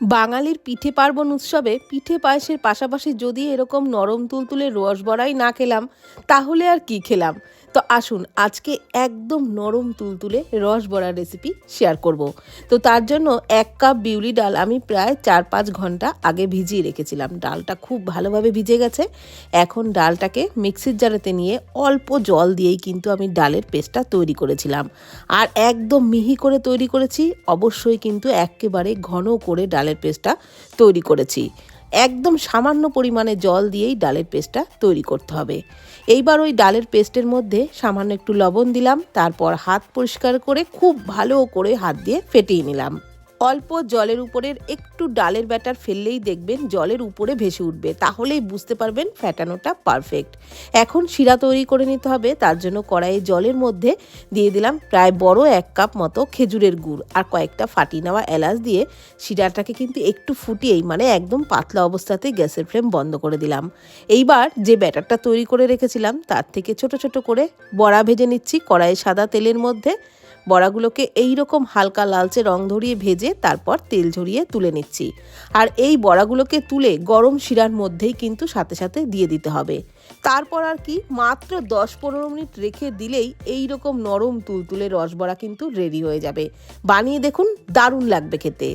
বাঙালির পিঠে পার্বণ উৎসবে পিঠে পায়েসের পাশাপাশি যদি এরকম নরম তুলতুলে রসবড়াই না খেলাম, তাহলে আর কি খেলাম? তো আসুন, আজকে একদম নরম তুলতুলে রস রসবড়ার রেসিপি শেয়ার করব। তো তার জন্য এক কাপ বিউলি ডাল আমি প্রায় চার পাঁচ ঘণ্টা আগে ভিজিয়ে রেখেছিলাম। ডালটা খুব ভালোভাবে ভিজে গেছে। এখন ডালটাকে মিক্সির জারেতে নিয়ে অল্প জল দিয়েই কিন্তু আমি ডালের পেস্টটা তৈরি করেছিলাম। আর একদম মিহি করে তৈরি করেছি, অবশ্যই কিন্তু একেবারে ঘন করে ডালের পেস্টটা তৈরি করেছি। একদম সামান্য পরিমাণে জল দিয়েই ডালের পেস্টটা তৈরি করতে হবে। এইবার ওই ডালের পেস্টের মধ্যে সামান্য একটু লবণ দিলাম, তারপর হাত পরিষ্কার করে খুব ভালো করে হাত দিয়ে ফেটিয়ে নিলাম। অল্প জলের উপরের একটু ডালের ব্যাটার ফেললেই দেখবেন জলের উপরে ভেসে উঠবে, তাহলেই বুঝতে পারবেন ফ্যাটানোটা পারফেক্ট এখন শিরা তৈরি করে নিতে হবে, তার জন্য কড়াইয়ে জলের মধ্যে দিয়ে দিলাম প্রায় বড় এক কাপ মতো খেজুরের গুড় আর কয়েকটা ফাটিয়ে নেওয়া এলাচ দিয়ে শিরাটাকে কিন্তু একটু ফুটিয়েই মানে একদম পাতলা অবস্থাতে গ্যাসের ফ্লেম বন্ধ করে দিলাম। এইবার যে ব্যাটারটা তৈরি করে রেখেছিলাম, তার থেকে ছোট ছোট করে বড়া ভেজে নিচ্ছি, কড়াইয়ে সাদা তেলের মধ্যে বড়াগুলোকে এই রকম হালকা লালচে রং ধরিয়ে ভেজে তারপর তেল ঝরিয়ে তুলে নিচ্ছি। আর এই বড়াগুলোকে তুলে গরম শিরার মধ্যেই কিন্তু সাথে সাথে দিয়ে দিতে হবে। তারপর আর কি মাত্র দশ পনেরো মিনিট রেখে দিলেই এই রকম নরম তুলতুলে রসবড়া কিন্তু রেডি হয়ে যাবে। বানিয়ে দেখুন দারুণ লাগবে খেতে।